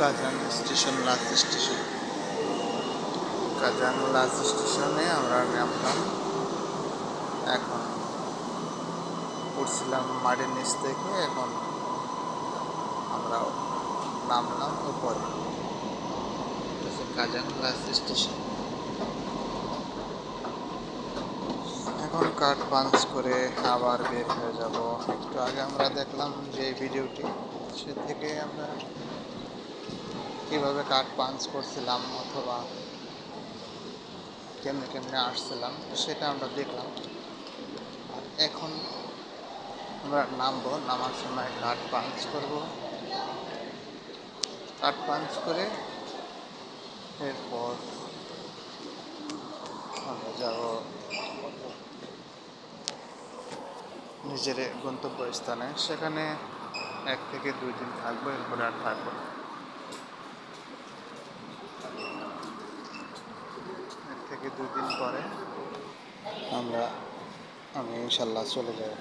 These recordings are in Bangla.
Kazan station last station. Kazan last স্টেশনে আমরা নামলাম। এখন উঠছিলাম মাটির নিচ থেকে, এখন আমরা নামলাম উপরে। Kazan last station. এখন কাঠ পাঞ্চ করে আবার বের হয়ে যাব। একটু আগে আমরা দেখলাম যে ভিডিওটি, সে থেকে আমরা কীভাবে কাঠ পাঞ্চ করছিলাম অথবা কেমনে কেমনে আসছিলাম, সেটা আমরা দেখলাম। আর এখন আমরা নামবো, নামার সময় কাঠ পাঞ্চ করব। কাঠ পাঞ্চ করে এরপর আমরা যাব নিজের গন্তব্যস্থানে। সেখানে এক থেকে দুই দিন থাকব, এরপরে আর থাকব না। এক পরে। আমরা আমি ইনশাল্লাহ চলে যাব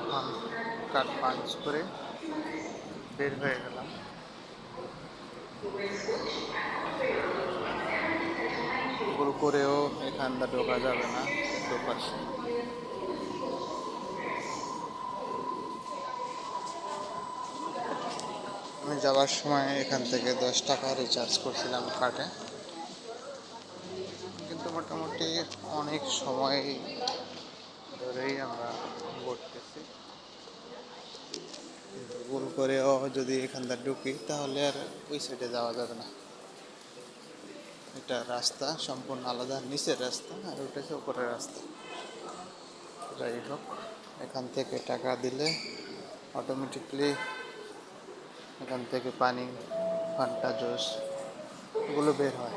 এখন কাঠ পাঞ্চ করে বের হয়ে গেলাম ভুল করেও এখানটা ঢোকা যাবে না ঢোকার সময় আমি যাওয়ার সময় এখান থেকে দশ টাকা রিচার্জ করছিলাম কার্ডে কিন্তু মোটামুটি অনেক সময় ধরেই আমরা ঘুরতেছি। ভুল করেও যদি এখানটা ঢুকি, তাহলে আর ওই সাইডে যাওয়া যাবে না। এটা রাস্তা, সম্পূর্ণ আলাদা, নিচের রাস্তা, আর ওটা হচ্ছে উপরের রাস্তা। যাই হোক, এখান থেকে টাকা দিলে অটোমেটিকলি এখান থেকে পানি ফান্টা জুস, এগুলো বের হয়।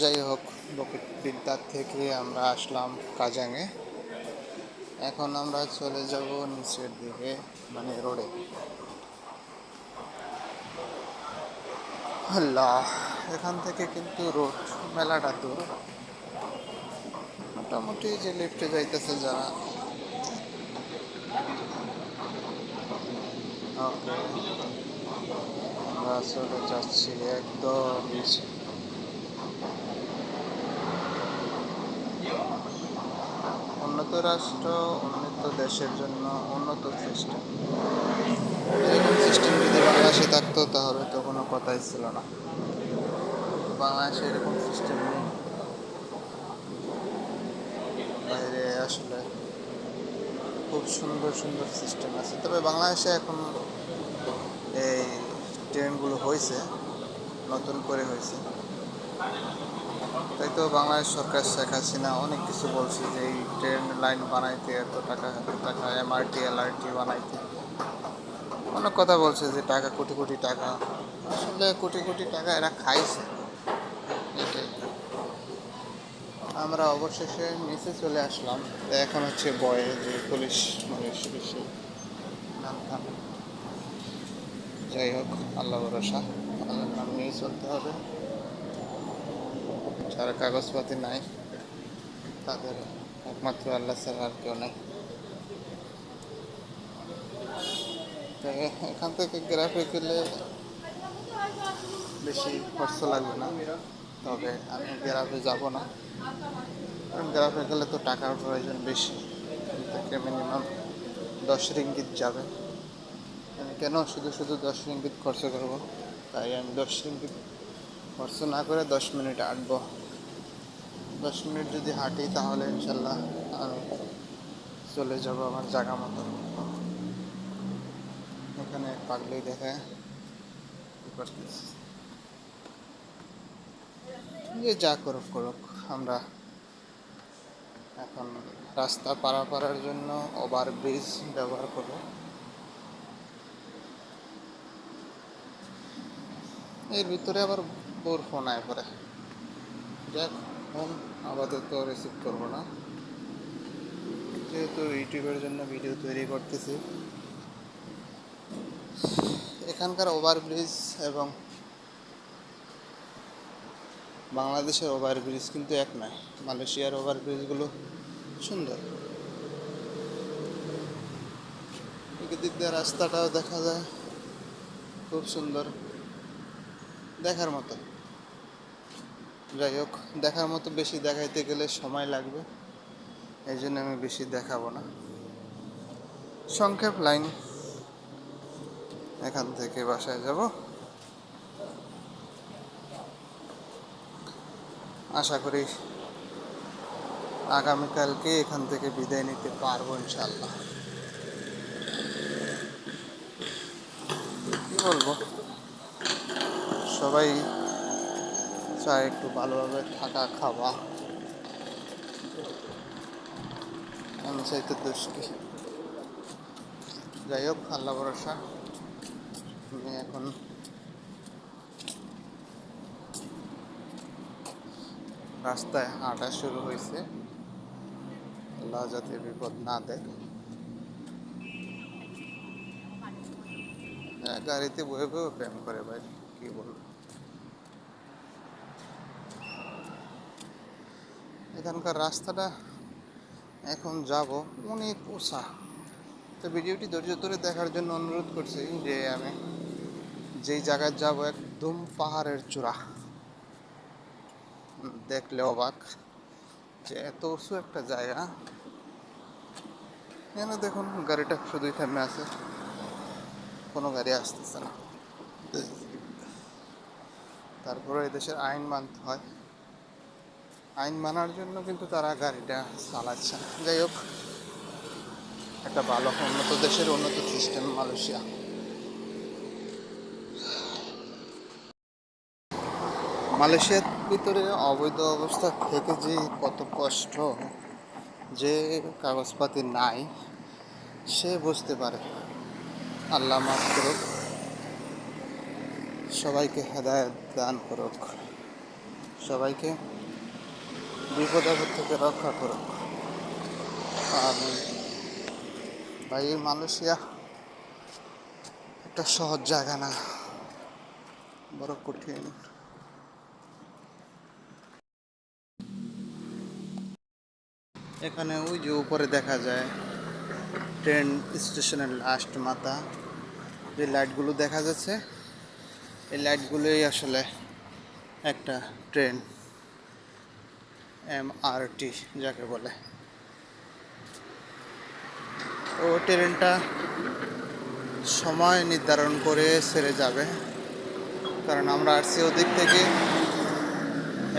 যাই হোক বকুট বিদ্যার থেকে আমরা আসলাম কাজাঙে। এখন আমরা চলে যাব নিচের দিকে মানে রোডে। এখান থেকে কিন্তু রোড, মেলাটা দূর। মোটামুটি যে লিফটে যাইতেছে যারা আমরা চলে যাচ্ছি একদম উন্নত রাষ্ট্র, উন্নত দেশের জন্য উন্নত সিস্টেম। এরকম সিস্টেম যদি বাংলাদেশে থাকতো, তাহলে তো কোনো কথাই ছিল না। বাংলাদেশে এরকম সিস্টেম নেই। বাইরে আসলে খুব সুন্দর সুন্দর সিস্টেম আছে। তবে বাংলাদেশে এখন এই ট্রেনগুলো হয়েছে, নতুন করে হয়েছে। তাই তো বাংলাদেশ সরকার, শেখ হাসিনা অনেক কিছু বলছে যে এই ট্রেন লাইন বানাইতে এত টাকা এত টাকা, এমআরটি, এলআরটি বানাইতে। অনেক কথা বলছে যে টাকা, কোটি কোটি টাকা। আসলে কোটি কোটি টাকা এরা খাইছে। আমরা অবশেষে নিচে চলে আসলাম। এখন হচ্ছে বয়ে যে পুলিশ বেশি বেশি নামতাম যাই হোক আল্লাহ ভরসা, আল্লাহর নাম নিয়েই চলতে হবে। যারা কাগজপাতি নাই, তাদের একমাত্র আল্লাহ ছাড়া আর কেউ নাই। এখান থেকে গ্রাফে গেলে বেশি খরচ লাগবে না, তবে আমি গ্রাফে যাব না। কারণ গ্রাফে গেলে তো টাকার প্রয়োজন বেশি থেকে মিনিমাম দশ রিঙ্গিত যাবে। কেন শুধু শুধু দশ রিঙ্গিত খরচ করব? তাই আমি দশ রিঙ্গিত খরচ না করে দশ মিনিট হাঁটবো। দশ মিনিট যদি হাঁটি তাহলে ইনশাল্লাহ আমি চলে যাব আমার জায়গা মতো। এখানে পাগলি দেখে যে যা করুক করুক, আমরা এখন রাস্তা পারাপারের জন্য ওভার ব্রিজ ব্যবহার করব। এর ভিতরে আবার বোর ফোন আয় পরে যাক, ফোন আপাতত রিসিভ করব না। যেহেতু ইউটিউবের জন্য ভিডিও তৈরি করতেছি। এখানকার ওভারব্রিজ এবং বাংলাদেশের ওভারব্রিজ কিন্তু এক নয়, মালয়েশিয়ার ওভারব্রিজগুলো সুন্দর। এদিক দিয়ে রাস্তাটাও দেখা যায়, খুব সুন্দর। দেখার মতো। যাই হোক, দেখার মতো বেশি দেখাইতে গেলে সময় লাগবে। এই জন্য আমি বেশি দেখাবো না। সংক্ষেপ লাইন। এখান থেকে বাসায় যাব। আশা করি আগামীকালকে এখান থেকে বিদায় নিতে পারব ইনশাল্লাহ কি বলব? সবাই চায় একটু ভালোভাবে থাকা খাওয়া। আমি চাইতে দোষ যাই হোক আল্লাহ ভরসা। আমি এখন রাস্তায় হাঁটা শুরু হয়েছে। আল্লাহ যাতে বিপদ না দেয়। হ্যাঁ, গাড়িতে বয়ে বয়ে প্রেম করে ভাই কি বলব? এখানকার রাস্তাটা এখন যাব অনেক উষা তো ভিডিওটি ধৈর্য ধরে দেখার জন্য অনুরোধ করছি যে আমি যেই জায়গায় যাব একদম পাহাড়ের চূড়া। দেখলে অবাক যে এত উঁচু একটা জায়গা। এখানে দেখুন, গাড়িটা শুধুই থেমে আছে। কোনো গাড়ি আসতেছে না। তারপরে এদেশের আইন মানতে হয়। আইন মানার জন্য কিন্তু তারা গাড়িটা চালাচ্ছে। যাই হোক, একটা ভালো উন্নত দেশের উন্নত সিস্টেম মালয়েশিয়া। মালয়েশিয়ার ভিতরে অবৈধ অবস্থা থেকে যে কত কষ্ট যে কাগজপাতি নাই, সে বুঝতে পারে। আল্লাহ মাফ করুক, সবাইকে হেদায়ত দান করুক। সবাইকে বিপদ আপদ থেকে রক্ষা করুক। আর ভাই মালয়েশিয়া একটা সহজ জায়গা না, বড় কঠিন। এখানে ওই যে উপরে দেখা যায়, ট্রেন স্টেশনের লাস্ট মাথা। যে লাইটগুলো দেখা যাচ্ছে। এই লাইটগুলোই আসলে একটা ট্রেন। এম আর টি যাকে বলে। ও ট্রেনটা সময় নির্ধারণ করে ছেড়ে যাবে। কারণ আমরা আসছি ওদিক থেকে।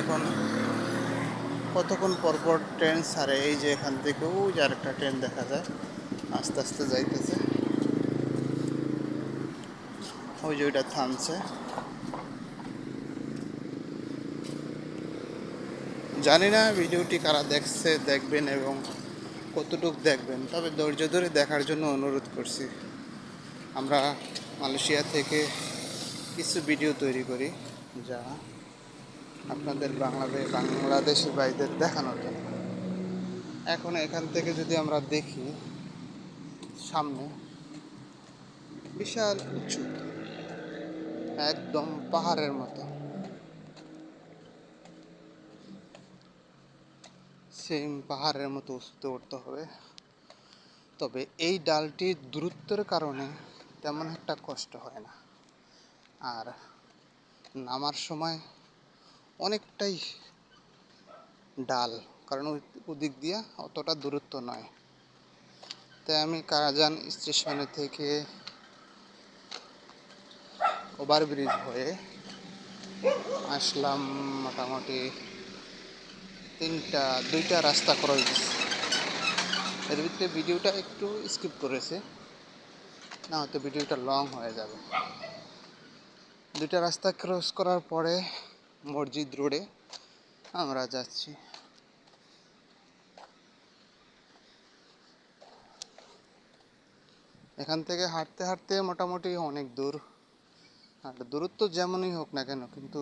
এখন কতক্ষণ পর পর ট্রেন ছাড়ে, এই যে এখান থেকে ওই যে আরেকটা ট্রেন দেখা যায়, আস্তে আস্তে যাইতেছে। ওই যে ওইটা থামছে। জানি না ভিডিওটি কারা দেখছে, দেখবেন এবং কতটুক দেখবেন, তবে ধৈর্য ধরে দেখার জন্য অনুরোধ করছি। আমরা মালয়েশিয়া থেকে কিছু ভিডিও তৈরি করি যা আপনাদের বাংলাদেশ বাংলাদেশি ভাইদের দেখানোর জন্য। এখন এখান থেকে যদি আমরা দেখি, সামনে বিশাল উঁচু, একদম পাহাড়ের মতো। সেম পাহাড়ের মতো উঁচুতে উঠতে হবে। তবে এই ডালটির দূরত্বের কারণে তেমন একটা কষ্ট হয় না। আর নামার সময় অনেকটাই ডাল, কারণ ওদিক দিয়ে অতটা দূরত্ব নয়। তাই আমি কারাজান স্টেশনে থেকে ওভারব্রিজ হয়ে আসলাম মোটামুটি তিনটা, দুইটা রাস্তা ক্রস দিচ্ছে এর ভিতরে ভিডিওটা একটু স্কিপ করেছে, না হয়তো ভিডিওটা লং হয়ে যাবে। দুইটা রাস্তা ক্রস করার পরে মসজিদ রোডে আমরা যাচ্ছি। এখান থেকে হাঁটতে হাঁটতে মোটামুটি অনেক দূর। আর দূরত্ব যেমনই হোক না কেন, কিন্তু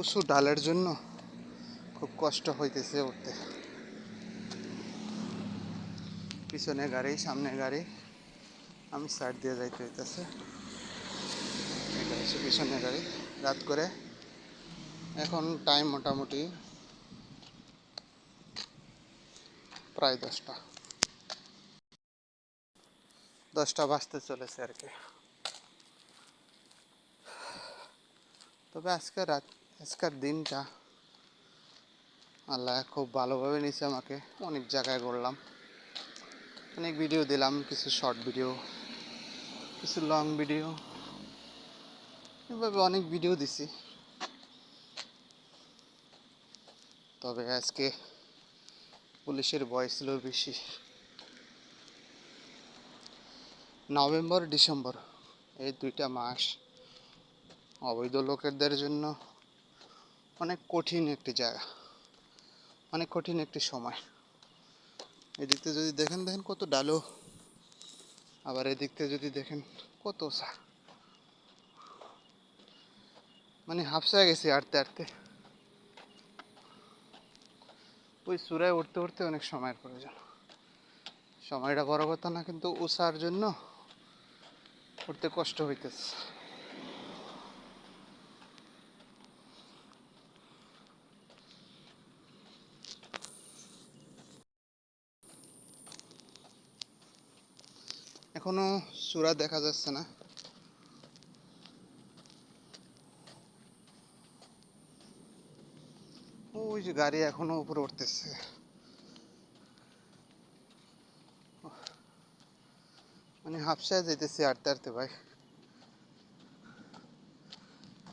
উঁচু ডালের জন্য খুব কষ্ট হইতেছে উঠতে। পিছনে গাড়ি, সামনে গাড়ি, আমি সাইড দিয়ে যাইতে হইতেছে। পিছনে গাড়ি, রাত করে। এখন টাইম মোটামুটি প্রায় দশটা। দশটা বাজতে চলেছে আর কি। তবে আজকে রাত, আজকের দিনটা আল্লাহ খুব ভালোভাবে নিছে আমাকে, অনেক জায়গায় ঘুরলাম। অনেক ভিডিও দিলাম, কিছু শর্ট ভিডিও কিছু লং ভিডিও এভাবে অনেক ভিডিও দিছি। তবে আজকে পুলিশের ভয় ছিল বেশি। নভেম্বর, ডিসেম্বর, এই দুইটা মাস অবৈধ লোকেদের জন্য অনেক কঠিন একটি জায়গা। অনেক কঠিন একটি সময়। এদিক থেকে যদি দেখেন দেখেন কত ডালো। আবার এদিক থেকে যদি দেখেন কত সা মানে হাফসা গেছি আটতে আটতে ওই চূড়ায় উঠতে উঠতে অনেক সময়ের প্রয়োজন। সময়টা বড় কথা না, কিন্তু উষার জন্য উঠতে কষ্ট হইতেছে। এখনও চূড়া দেখা যাচ্ছে না। ওই যে গাড়ি এখনও উপরে উঠতেছে। মানে হাফসায় যাইতেছি আটতে আটতে ভাই।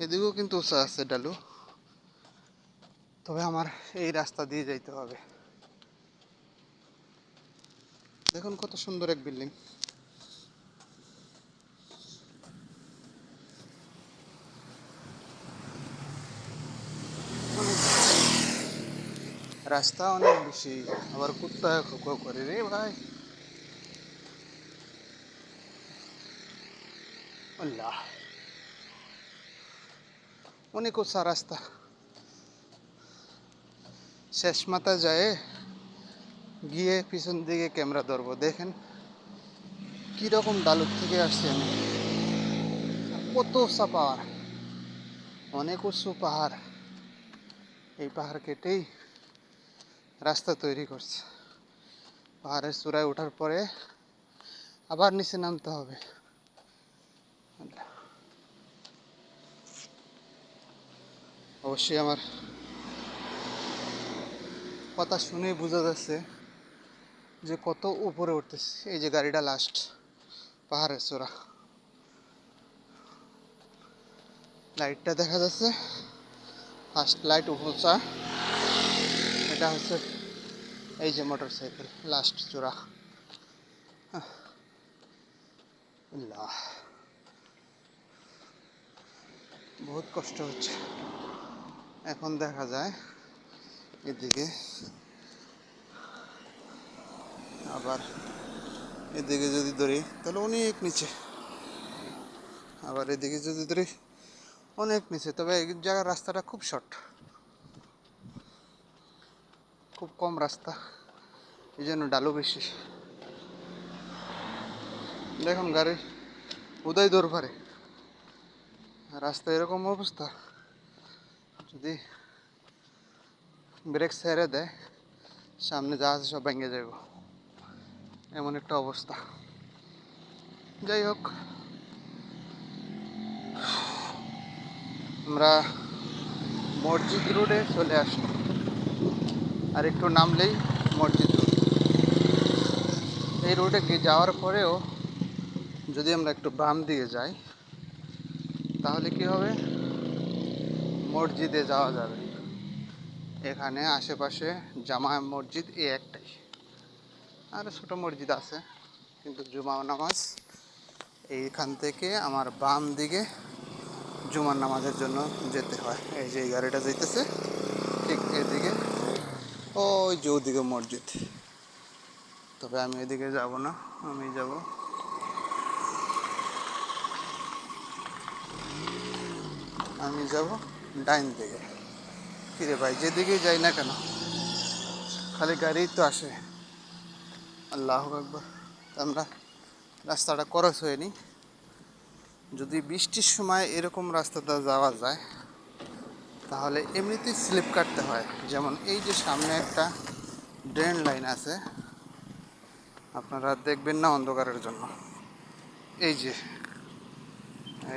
এদিকেও কিন্তু উঁচা আছে ডালু। তবে আমার এই রাস্তা দিয়ে যাইতে হবে। দেখুন কত সুন্দর এক বিল্ডিং। রাস্তা অনেক বেশি, আবার কুত্তা খোকা করে। রে ভাই। আল্লাহ। অনেক উঁচা রাস্তা। শেষ মাথা যায়, গিয়ে পিছন দিকে ক্যামেরা ধরবো। দেখেন, কীরকম ডালুর থেকে আসছি আমি। কত উঁচা পাহাড়। অনেক উঁচু পাহাড়। এই পাহাড় কেটেই রাস্তা তৈরি করছে। পাহাড়ের চূড়ায় ওঠার পরে আবার নিচে নামতে হবে। অবশ্যই আমার কথা শুনেই বোঝা যাচ্ছে যে কত উপরে উঠতেছে। এই যে গাড়িটা লাস্ট পাহাড়ের চূড়া। লাইটটা দেখা যাচ্ছে। ফার্স্ট লাইট উপচা। এটা হচ্ছে এই যে মোটর সাইকেল লাস্ট চূড়া। বহুত কষ্ট হচ্ছে। এখন দেখা যায় এদিকে। আবার এদিকে যদি ধরি, তাহলে অনেক নিচে। আবার এদিকে যদি ধরি, অনেক নিচে। তবে এই জায়গার রাস্তাটা খুব শর্ট খুব কম রাস্তা। এই জন্য ডালু বেশি। দেখুন গাড়ির উদয় দরবারে। রাস্তা এরকম অবস্থা। যদি ব্রেক ছেড়ে দেয়, সামনে যা আছে সব ভেঙে যাব। এমন একটা অবস্থা। যাই হোক। আমরা মসজিদ রোডে চলে আসলাম। আর একটু নামলেই মসজিদ রোড। এই রোডে যাওয়ার পরেও যদি আমরা একটু বাম দিয়ে যাই, তাহলে কি হবে? মসজিদে যাওয়া যাবে। এখানে আশেপাশে জামা মসজিদ এই একটাই। আর ছোটো মসজিদ আছে, কিন্তু জুমা নামাজ এইখান থেকে আমার বাম দিকে জুমার নামাজের জন্য যেতে হয়। এই যে এই গাড়িটা যেতেছে ঠিক এদিকে ওই যে ওদিকে মসজিদ। তবে আমি এদিকে যাব না, আমি যাব। আমি যাব ডাইন দিকে। কিরে ভাই যেদিকেই যাই না কেন? খালি গাড়ি তো আসে। আল্লাহ আকবর। আমরা রাস্তাটা করস হয়নি। যদি বৃষ্টির সময় এরকম রাস্তাটা যাওয়া যায় তাহলে এমনিতেই স্লিপ কাটতে হয়। যেমন এই যে সামনে একটা ড্রেন লাইন আছে, আপনারা দেখবেন না অন্ধকারের জন্য। এই যে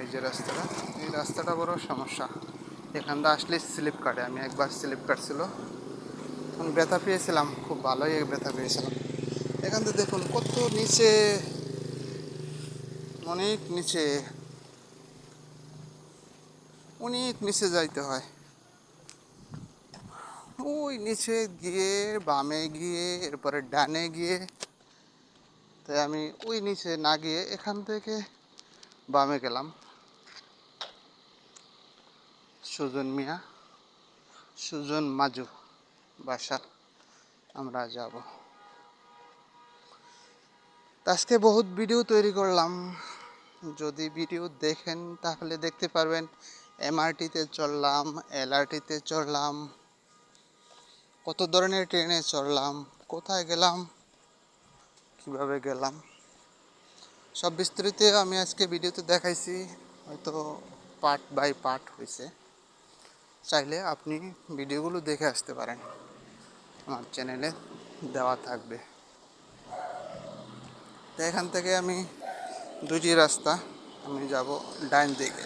এই যে রাস্তাটা, এই রাস্তাটা বড় সমস্যা। এখান দিয়ে আসলে স্লিপ কাটে। আমি একবার স্লিপ কাটছিল। তখন ব্যথা পেয়েছিলাম, খুব ভালোই ব্যথা পেয়েছিলাম। এখান থেকে দেখুন, কত নিচে, অনেক নিচে অনেক নিচে যাইতে হয়। ওই নিচে গিয়ে, বামে গিয়ে, এরপরে ডানে গিয়ে। তাই আমি ওই নিচে না গিয়ে এখান থেকে বামে গেলাম। সুজন মিয়া, সুজন মাজু বাসা, আমরা যাব। আজকে বহুত ভিডিও তৈরি করলাম। যদি ভিডিও দেখেন, তাহলে দেখতে পারবেন, এমআরটিতে চললাম, এলআরটিতে চললাম। কত ধরনের ট্রেনে চড়লাম? কোথায় গেলাম? কীভাবে গেলাম? সব বিস্তারিত আমি আজকে ভিডিওতে দেখাইছি। হয়তো পার্ট বাই পার্ট হয়েছে চাইলে আপনি ভিডিওগুলো দেখে আসতে পারেন। আমার চ্যানেলে দেওয়া থাকবে। তো এখান থেকে আমি দুটি রাস্তা, আমি যাব ডাইন দিকে।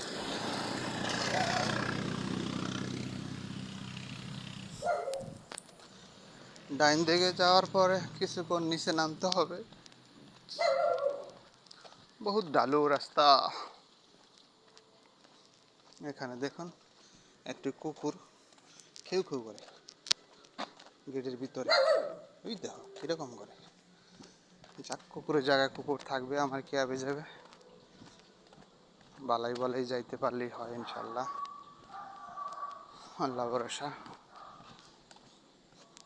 ডাইন দিকে যাওয়ার পরে কিছুক্ষণ নিচে নামতে হবে। বহুত ডালু রাস্তা। এখানে দেখুন, একটি কুকুর খেউ খেউ করে গেটের ভিতরে। ওই দেখো, কীরকম করে। যাক, কুকুরের জায়গায় কুকুর থাকবে, আমার কি আবে যাবে? বালাই বালাই যাইতে পারলেই হয়, ইনশাল্লাহ। আল্লাহ ভরসা।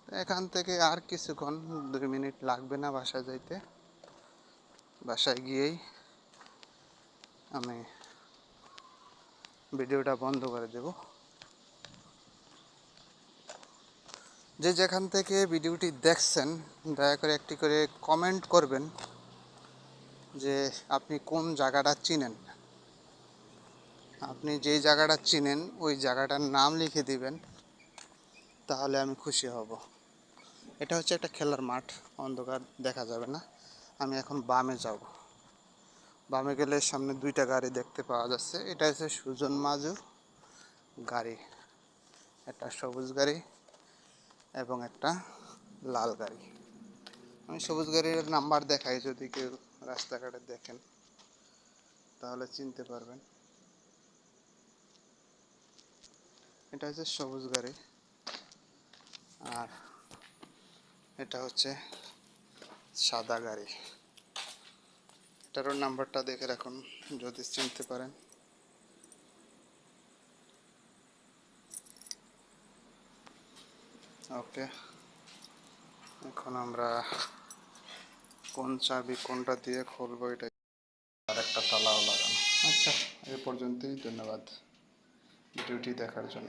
এখান থেকে আর কিছুক্ষণ, দুই মিনিট লাগবে না বাসায় যাইতে। বাসায় গিয়েই আমি ভিডিওটা বন্ধ করে দেব। যে যেখান থেকে ভিডিওটি দেখছেন, দয়া করে একটি করে কমেন্ট করবেন যে আপনি কোন জায়গাটা চিনেন। আপনি যেই জায়গাটা চিনেন, ওই জায়গাটার নাম লিখে দিবেন, তাহলে আমি খুশি হব। এটা হচ্ছে একটা খেলার মাঠ, অন্ধকার, দেখা যাবে না। আমি এখন বামে যাব। বামে গেলে সামনে দুইটা গাড়ি দেখতে পাওয়া যাচ্ছে। এটা হচ্ছে সুজন মাজু গাড়ি। একটা সবুজ গাড়ি এবং একটা লাল গাড়ি। আমি সবুজ গাড়ির নাম্বার দেখাই, যদি কেউ রাস্তাঘাটে দেখেন, তাহলে চিনতে পারবেন। এটা হচ্ছে সবুজ গাড়ি। আর এটা হচ্ছে সাদা গাড়ি। এটারও নাম্বারটা দেখে রাখুন, যদি চিনতে পারেন। ওকে, এখন আমরা কোন চাবি কোনটা দিয়ে খুলবো এটা আর একটা তালাও লাগানো। আচ্ছা এ পর্যন্তই, ধন্যবাদ। ভিডিওটি দেখার জন্য।